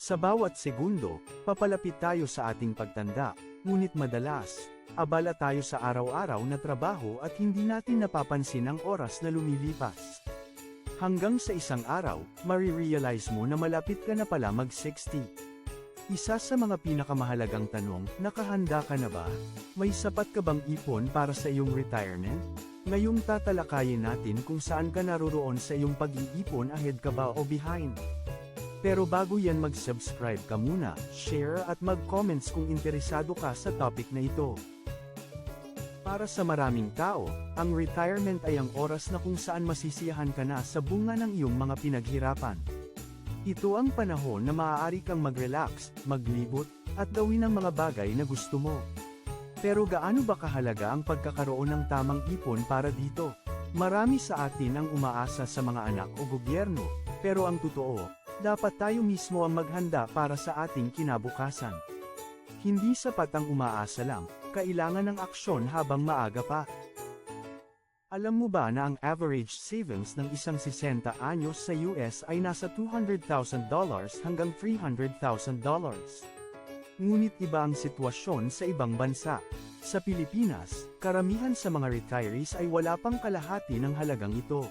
Sa bawat segundo, papalapit tayo sa ating pagtanda, ngunit madalas, abala tayo sa araw-araw na trabaho at hindi natin napapansin ang oras na lumilipas. Hanggang sa isang araw, marirealize mo na malapit ka na pala mag-60. Isa sa mga pinakamahalagang tanong, nakahanda ka na ba? May sapat ka bang ipon para sa iyong retirement? Ngayong tatalakayin natin kung saan ka naroroon sa iyong pag-iipon ahead ka ba o behind. Pero bago yan mag-subscribe ka muna, share at mag-comments kung interesado ka sa topic na ito. Para sa maraming tao, ang retirement ay ang oras na kung saan masisiyahan ka na sa bunga ng iyong mga pinaghirapan. Ito ang panahon na maaari kang mag-relax, maglibot, at gawin ang mga bagay na gusto mo. Pero gaano ba kahalaga ang pagkakaroon ng tamang ipon para dito? Marami sa atin ang umaasa sa mga anak o gobyerno, pero ang totoo, dapat tayo mismo ang maghanda para sa ating kinabukasan. Hindi sapat ang umaasa lang, kailangan ng aksyon habang maaga pa. Alam mo ba na ang average savings ng isang 60 anyos sa US ay nasa $200,000 hanggang $300,000? Ngunit iba ang sitwasyon sa ibang bansa. Sa Pilipinas, karamihan sa mga retirees ay wala pang kalahati ng halagang ito.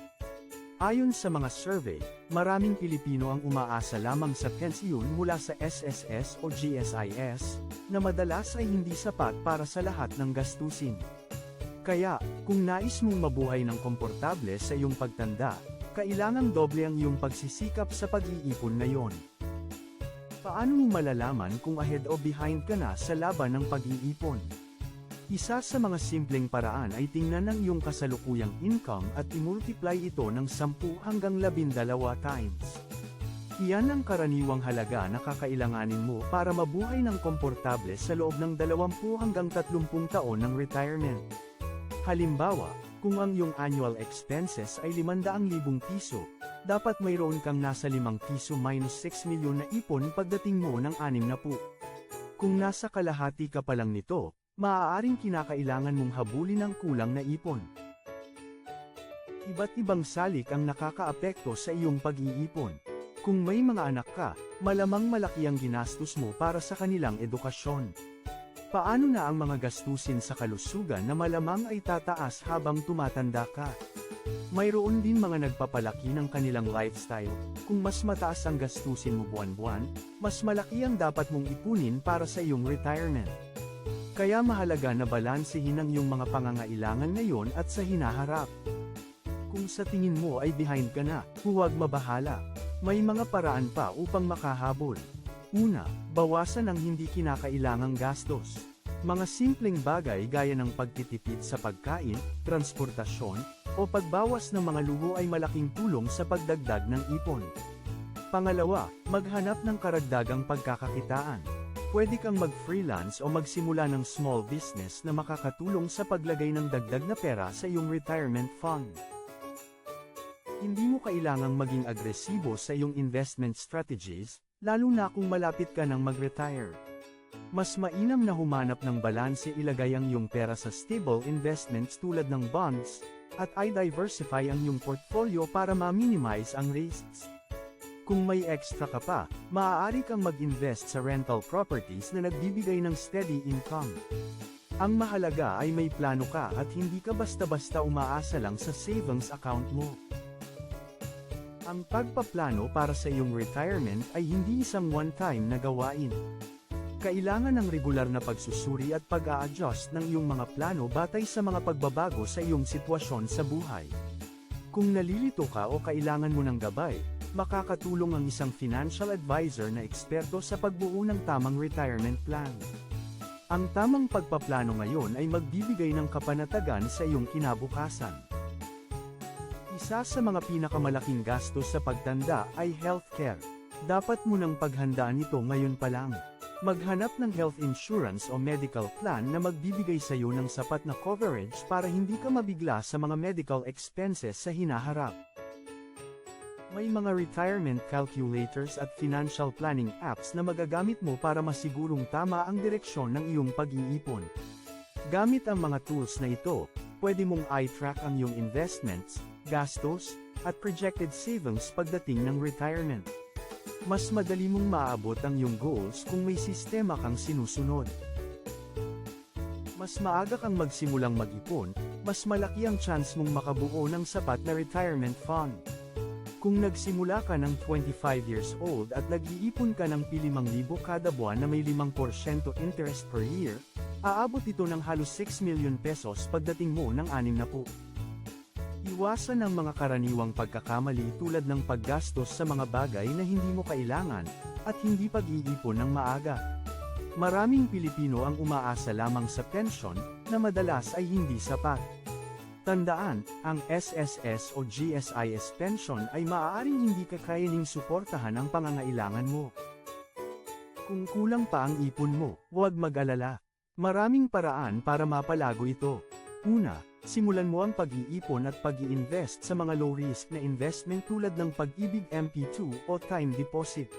Ayon sa mga survey, maraming Pilipino ang umaasa lamang sa pensyon mula sa SSS o GSIS, na madalas ay hindi sapat para sa lahat ng gastusin. Kaya, kung nais mong mabuhay ng komportable sa iyong pagtanda, kailangang doble ang iyong pagsisikap sa pag-iipon ngayon. Paano mo malalaman kung ahead o behind ka na sa laban ng pag-iipon? Isa sa mga simpleng paraan ay tingnan ang iyong kasalukuyang income at i-multiply ito ng 10 hanggang 12 times. Iyan ang karaniwang halaga na kakailanganin mo para mabuhay ng komportable sa loob ng 20 hanggang 30 taon ng retirement. Halimbawa, kung ang iyong annual expenses ay 500,000 piso, dapat mayroon kang nasa 5 piso minus 6 milyon na ipon pagdating mo ng 60. Kung nasa kalahati ka pa lang nito, maaaring kinakailangan mong habulin ang kulang na ipon. Iba't ibang salik ang nakakaapekto sa iyong pag-iipon. Kung may mga anak ka, malamang malaki ang ginastos mo para sa kanilang edukasyon. Paano na ang mga gastusin sa kalusugan na malamang ay tataas habang tumatanda ka? Mayroon din mga nagpapalaki ng kanilang lifestyle, kung mas mataas ang gastusin mo buwan-buwan, mas malaki ang dapat mong ipunin para sa iyong retirement. Kaya mahalaga na balansehin ang iyong mga pangangailangan ngayon at sa hinaharap. Kung sa tingin mo ay behind ka na, huwag mabahala. May mga paraan pa upang makahabol. Una, bawasan ang hindi kinakailangang gastos. Mga simpleng bagay gaya ng pagtitipid sa pagkain, transportasyon, o pagbawas ng mga luho ay malaking tulong sa pagdagdag ng ipon. Pangalawa, maghanap ng karagdagang pagkakakitaan. Pwede kang mag-freelance o magsimula ng small business na makakatulong sa paglagay ng dagdag na pera sa iyong retirement fund. Hindi mo kailangang maging agresibo sa iyong investment strategies, lalo na kung malapit ka ng mag-retire. Mas mainam na humanap ng balanse ilagay ang iyong pera sa stable investments tulad ng bonds, at i-diversify ang iyong portfolio para ma-minimize ang risks. Kung may extra ka pa, maaari kang mag-invest sa rental properties na nagbibigay ng steady income. Ang mahalaga ay may plano ka at hindi ka basta-basta umaasa lang sa savings account mo. Ang pagpaplano para sa iyong retirement ay hindi isang one-time na gawain. Kailangan ng regular na pagsusuri at pag-a-adjust ng iyong mga plano batay sa mga pagbabago sa iyong sitwasyon sa buhay. Kung nalilito ka o kailangan mo ng gabay, makakatulong ang isang financial advisor na eksperto sa pagbuo ng tamang retirement plan. Ang tamang pagpaplano ngayon ay magbibigay ng kapanatagan sa iyong kinabukasan. Isa sa mga pinakamalaking gastos sa pagtanda ay healthcare. Dapat mo nang paghandaan ito ngayon pa lang. Maghanap ng health insurance o medical plan na magbibigay sa iyo ng sapat na coverage para hindi ka mabigla sa mga medical expenses sa hinaharap. May mga retirement calculators at financial planning apps na magagamit mo para masigurong tama ang direksyon ng iyong pag-iipon. Gamit ang mga tools na ito, pwede mong i-track ang iyong investments, gastos, at projected savings pagdating ng retirement. Mas madali mong maabot ang iyong goals kung may sistema kang sinusunod. Mas maaga kang magsimulang mag-ipon, mas malaki ang chance mong makabuo ng sapat na retirement fund. Kung nagsimula ka ng 25 years old at nag-iipon ka ng 5,000 kada buwan na may 5% interest per year, aabot ito ng halos 6 million pesos pagdating mo ng 60. Iwasan ang mga karaniwang pagkakamali tulad ng paggastos sa mga bagay na hindi mo kailangan, at hindi pag-iipon ng maaga. Maraming Pilipino ang umaasa lamang sa pensyon, na madalas ay hindi sapat. Tandaan, ang SSS o GSIS pension ay maaaring hindi kakayaning suportahan ang pangangailangan mo. Kung kulang pa ang ipon mo, huwag mag-alala. Maraming paraan para mapalago ito. Una, simulan mo ang pag-iipon at pag invest sa mga low-risk na investment tulad ng pag-ibig MP2 o time deposit.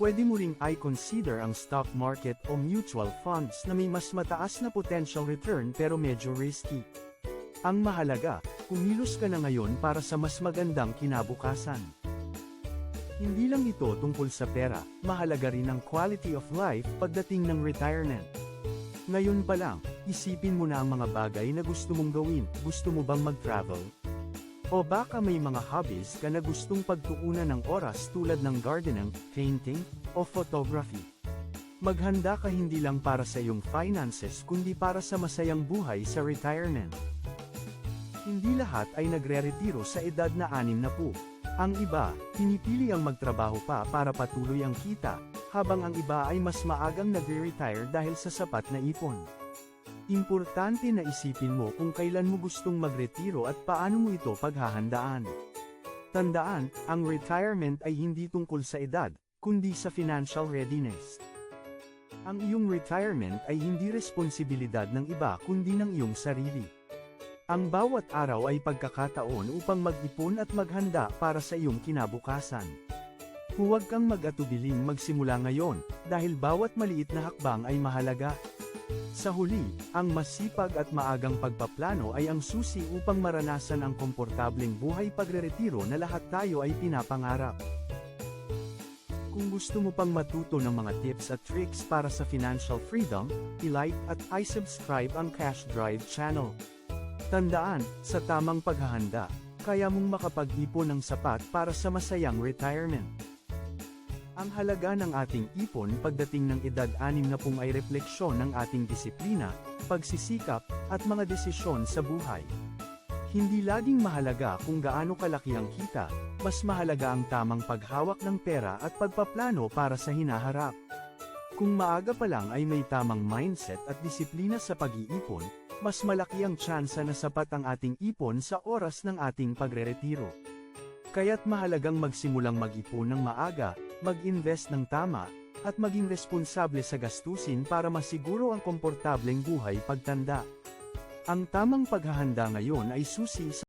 Pwede mo ring i-consider ang stock market o mutual funds na may mas mataas na potential return pero medyo risky. Ang mahalaga, kumilos ka na ngayon para sa mas magandang kinabukasan. Hindi lang ito tungkol sa pera, mahalaga rin ang quality of life pagdating ng retirement. Ngayon pa lang, isipin mo na ang mga bagay na gusto mong gawin, gusto mo bang mag-travel? O baka may mga hobbies ka na gustong pagtuunan ng oras tulad ng gardening, painting, o photography. Maghanda ka hindi lang para sa iyong finances kundi para sa masayang buhay sa retirement. Hindi lahat ay nagre-retiro sa edad na anim na po. Ang iba, pinipili ang magtrabaho pa para patuloy ang kita, habang ang iba ay mas maagang nagre-retire dahil sa sapat na ipon. Importante na isipin mo kung kailan mo gustong magretiro at paano mo ito paghahandaan. Tandaan, ang retirement ay hindi tungkol sa edad, kundi sa financial readiness. Ang iyong retirement ay hindi responsibilidad ng iba kundi ng iyong sarili. Ang bawat araw ay pagkakataon upang mag-ipon at maghanda para sa iyong kinabukasan. Huwag kang mag-atubiling magsimula ngayon, dahil bawat maliit na hakbang ay mahalaga. Sa huli, ang masipag at maagang pagpaplano ay ang susi upang maranasan ang komportableng buhay pagreretiro na lahat tayo ay pinapangarap. Kung gusto mo pang matuto ng mga tips at tricks para sa financial freedom, i-like at i-subscribe ang Cash Drive channel. Tandaan, sa tamang paghahanda, kaya mong makapag-ipon ng sapat para sa masayang retirement. Ang halaga ng ating ipon pagdating ng edad 60 ay refleksyon ng ating disiplina, pagsisikap, at mga desisyon sa buhay. Hindi laging mahalaga kung gaano kalaki ang kita, mas mahalaga ang tamang paghawak ng pera at pagpaplano para sa hinaharap. Kung maaga pa lang ay may tamang mindset at disiplina sa pag-iipon, mas malaki ang tsansa na sapat ang ating ipon sa oras ng ating pagreretiro. Kaya't mahalagang magsimulang mag-ipon ng maaga, mag-invest ng tama, at maging responsable sa gastusin para masiguro ang komportableng buhay pagtanda. Ang tamang paghahanda ngayon ay susi sa